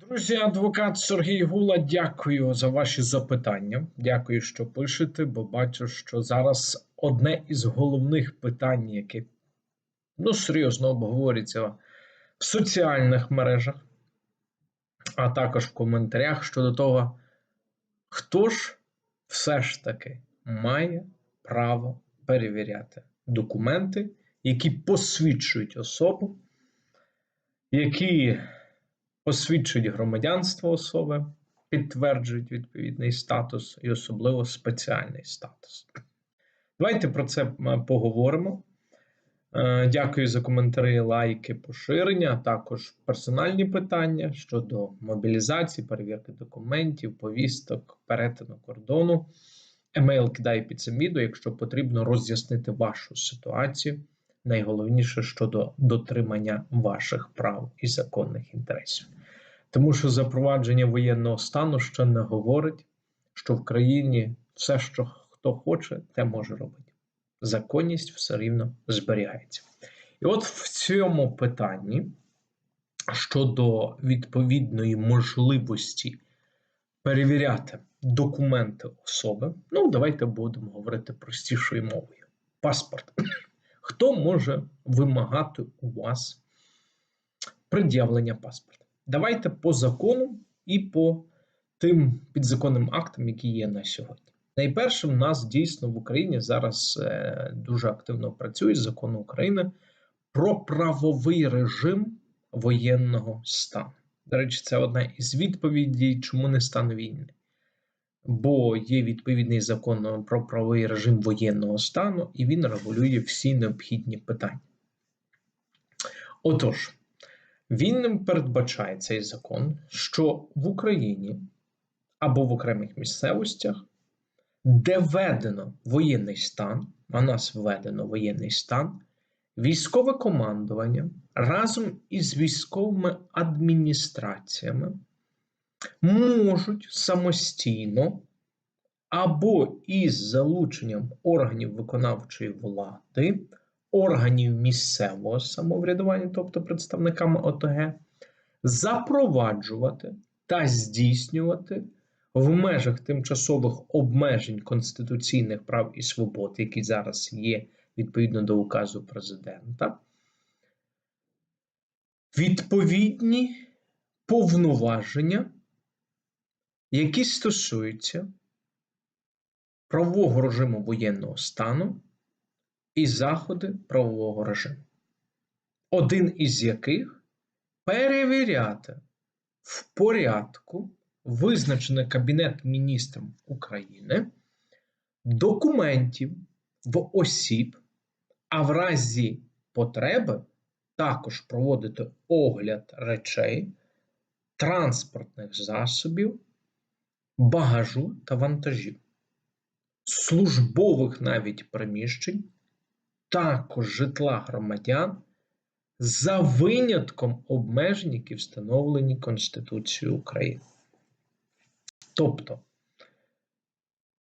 Друзі, адвокат Сергій Гула, дякую за ваші запитання. Дякую, що пишете, бо бачу, що зараз одне із головних питань, яке ну, серйозно обговорюється в соціальних мережах, а також в коментарях щодо того, хто ж все ж таки має право перевіряти документи, які посвідчують особу, які посвідчують громадянство особи, підтверджують відповідний статус і особливо спеціальний статус. Давайте про це поговоримо. Е, дякую за коментарі, лайки, поширення, а також персональні питання щодо мобілізації, перевірки документів, повісток, перетину кордону. Емейл кидаю під цим відео, якщо потрібно роз'яснити вашу ситуацію. Найголовніше щодо дотримання ваших прав і законних інтересів. Тому що запровадження воєнного стану ще не говорить, що в країні все, що хто хоче, те може робити. Законність все рівно зберігається. І от в цьому питанні щодо відповідної можливості перевіряти документи особи, ну, давайте будемо говорити простішою мовою. Паспорт. Хто може вимагати у вас пред'явлення паспорта? Давайте по закону і по тим підзаконним актам, які є на сьогодні. Найперше, в нас дійсно в Україні зараз е, дуже активно працює закон України про правовий режим воєнного стану. До речі, це одна із відповідей, чому не стан війни. Бо є відповідний закон про правовий режим воєнного стану, і він регулює всі необхідні питання. Отож, він передбачає цей закон, що в Україні або в окремих місцевостях, де введено воєнний стан, а нас введено воєнний стан, військове командування разом із військовими адміністраціями можуть самостійно або із залученням органів виконавчої влади органів місцевого самоврядування, тобто представниками ОТГ, запроваджувати та здійснювати в межах тимчасових обмежень конституційних прав і свобод, які зараз є відповідно до указу президента, відповідні повноваження, які стосуються правового режиму воєнного стану і заходи правового режиму, один із яких перевіряти в порядку, визначений Кабінет міністрів України, документів в осіб, а в разі потреби також проводити огляд речей, транспортних засобів, багажу та вантажів, службових навіть приміщень також житла громадян за винятком обмежень, які встановлені Конституцією України. Тобто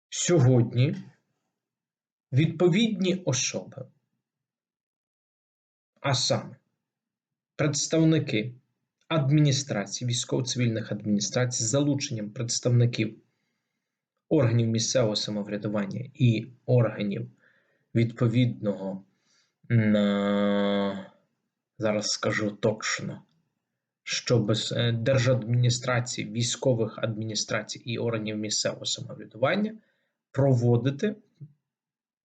сьогодні відповідні особи, а саме представники адміністрації, військово-цивільних адміністрацій з залученням представників органів місцевого самоврядування і органів відповідного, зараз скажу точно, що без е, держадміністрації, військових адміністрацій і органів місцевого самоврядування проводити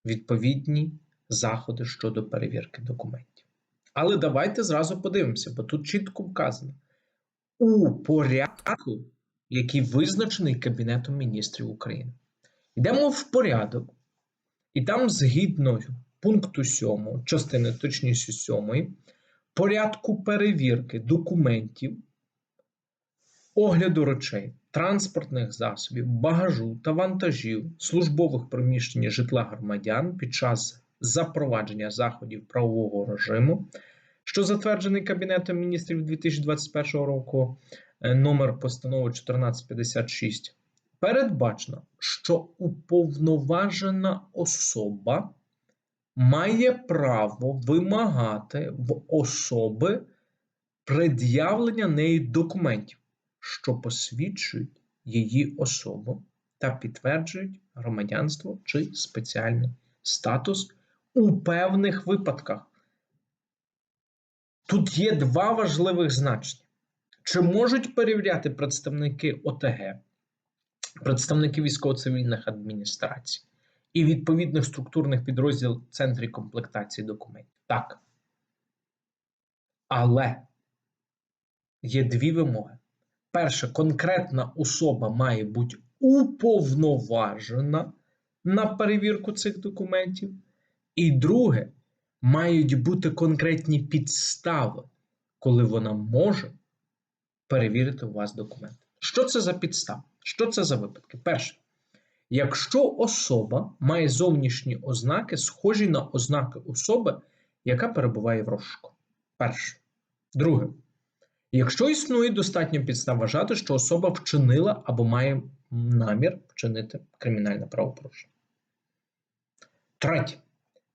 відповідні заходи щодо перевірки документів. Але давайте зразу подивимося, бо тут чітко вказано у порядку, який визначений Кабінетом міністрів України. Йдемо в порядок, і там, згідно пункту 7, частини точніше 7, порядку перевірки документів, огляду речей, транспортних засобів, багажу та вантажів, службових приміщень житла громадян під час запровадження заходів правового режиму, що затверджений Кабінетом міністрів 2021 року е, номер постанови 1456 передбачено, що уповноважена особа має право вимагати в особи пред'явлення неї документів, що посвідчують її особу та підтверджують громадянство чи спеціальний статус у певних випадках. Тут є два важливих значення. Чи можуть перевіряти представники ОТГ, представники військово-цивільних адміністрацій і відповідних структурних підрозділів центрів комплектації документів? Так. Але є дві вимоги. Перше, конкретна особа має бути уповноважена на перевірку цих документів. І друге, мають бути конкретні підстави, коли вона може перевірити у вас документи. Що це за підстави? Що це за випадки? Перше, якщо особа має зовнішні ознаки, схожі на ознаки особи, яка перебуває в розшуку. Перше. Друге. Якщо існує достатньо підстав вважати, що особа вчинила або має намір вчинити кримінальне правопорушення. Третє.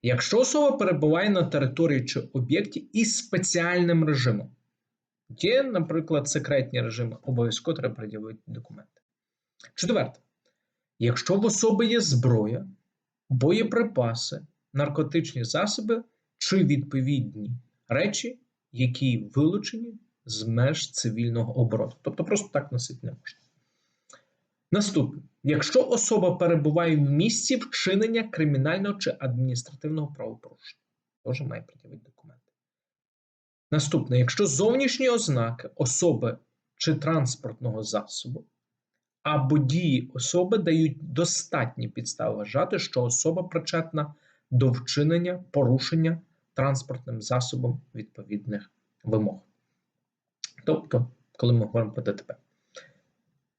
Якщо особа перебуває на території чи об'єкті із спеціальним режимом, є, наприклад, секретні режими, обов'язково треба пред'явити документи. Четверте. Якщо в особи є зброя, боєприпаси, наркотичні засоби чи відповідні речі, які вилучені з меж цивільного обороту. Тобто просто так носити не можна. Наступне, якщо особа перебуває в місці вчинення кримінального чи адміністративного правопорушення, теж має пред'явити документи. Наступне, якщо зовнішні ознаки особи чи транспортного засобу або дії особи дають достатні підстави вважати, що особа причетна до вчинення порушення транспортним засобом відповідних вимог. Тобто, коли ми говоримо про ДТП.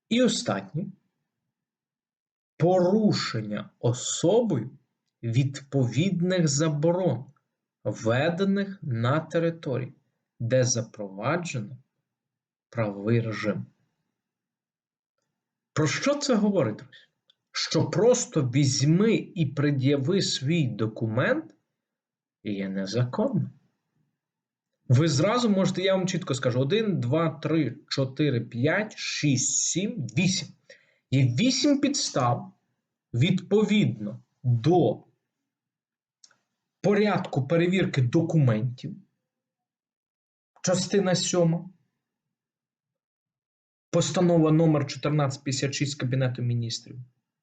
І останнє порушення особою відповідних заборон, введених на території, де запроваджено правовий режим. Про що це говорить, друзі? Що просто візьми і пред'яви свій документ є незаконно. Ви зразу можете, я вам чітко скажу: 1, 2, 3, 4, 5, 6, 7, 8. Є 8 підстав відповідно до порядку перевірки документів. Частина 7. Постанова номер 1456 Кабінету міністрів.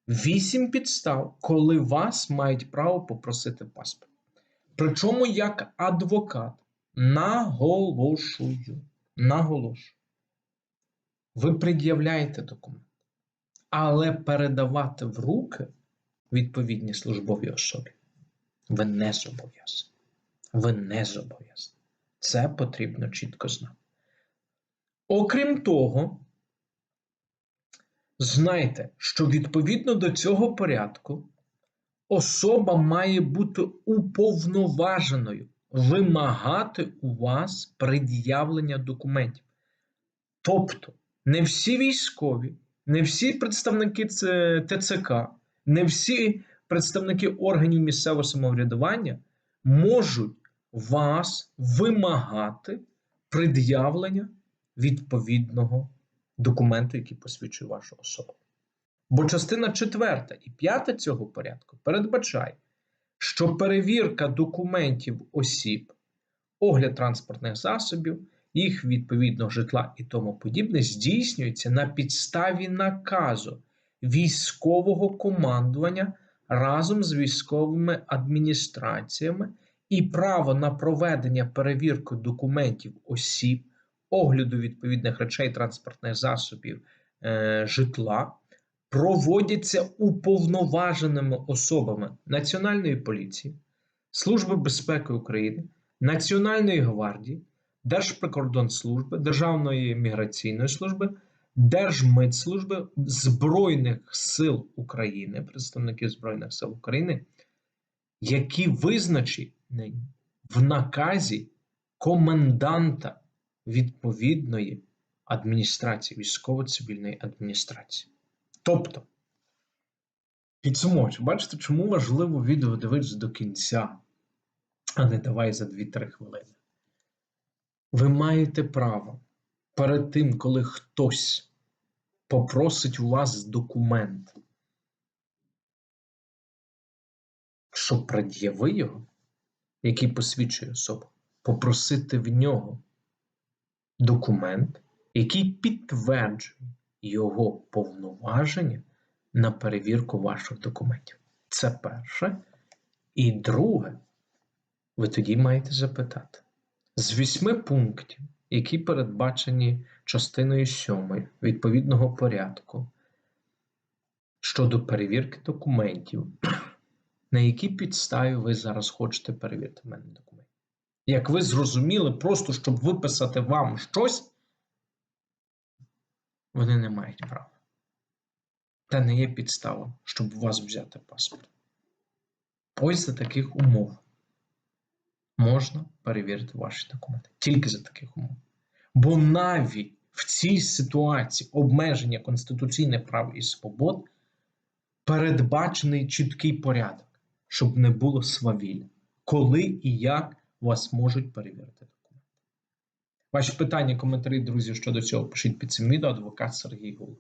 8 підстав, коли вас мають право попросити паспорт. Причому як адвокат. Наголошую, наголошую. Ви пред'являєте документ, але передавати в руки відповідній службовій особі ви не зобов'язані. Ви не зобов'язані. Це потрібно чітко знати. Окрім того, знайте, що відповідно до цього порядку особа має бути уповноваженою вимагати у вас пред'явлення документів. Тобто, не всі військові, не всі представники ТЦК, не всі представники органів місцевого самоврядування можуть вас вимагати пред'явлення відповідного документу, який посвідчує вашу особу. Бо частина 4 і 5 цього порядку передбачає, що перевірка документів осіб, огляд транспортних засобів, їх відповідного житла і тому подібне здійснюється на підставі наказу військового командування разом з військовими адміністраціями і право на проведення перевірки документів осіб, огляду відповідних речей транспортних засобів е, житла проводяться уповноваженими особами Національної поліції, Служби безпеки України, Національної гвардії, Держприкордонслужби, Державної міграційної служби, Держмитслужби Збройних сил України, представники Збройних сил України, які визначені в наказі коменданта відповідної адміністрації, військово-цивільної адміністрації. Тобто, підсумовуючи, бачите, чому важливо відео дивитися до кінця, а не давай за 2-3 хвилини. Ви маєте право перед тим, коли хтось попросить у вас документ, щоб пред'яви його, який посвідчує особу, попросити в нього документ, який підтверджує його повноваження на перевірку ваших документів. Це перше. І друге, ви тоді маєте запитати: з вісьми пунктів, які передбачені частиною 7 відповідного порядку щодо перевірки документів, на якій підставі ви зараз хочете перевірити мене документи. Як ви зрозуміли, просто щоб виписати вам щось, вони не мають права. Та не є підстава, щоб у вас взяти паспорт. Ось за таких умов можна перевірити ваші документи. Тільки за таких умов. Бо навіть в цій ситуації обмеження конституційних прав і свобод передбачений чіткий порядок, щоб не було свавілля, коли і як вас можуть перевірити документи. Ваші питання, коментарі, друзі, щодо цього пишіть під цим відео адвокат Сергій Гул.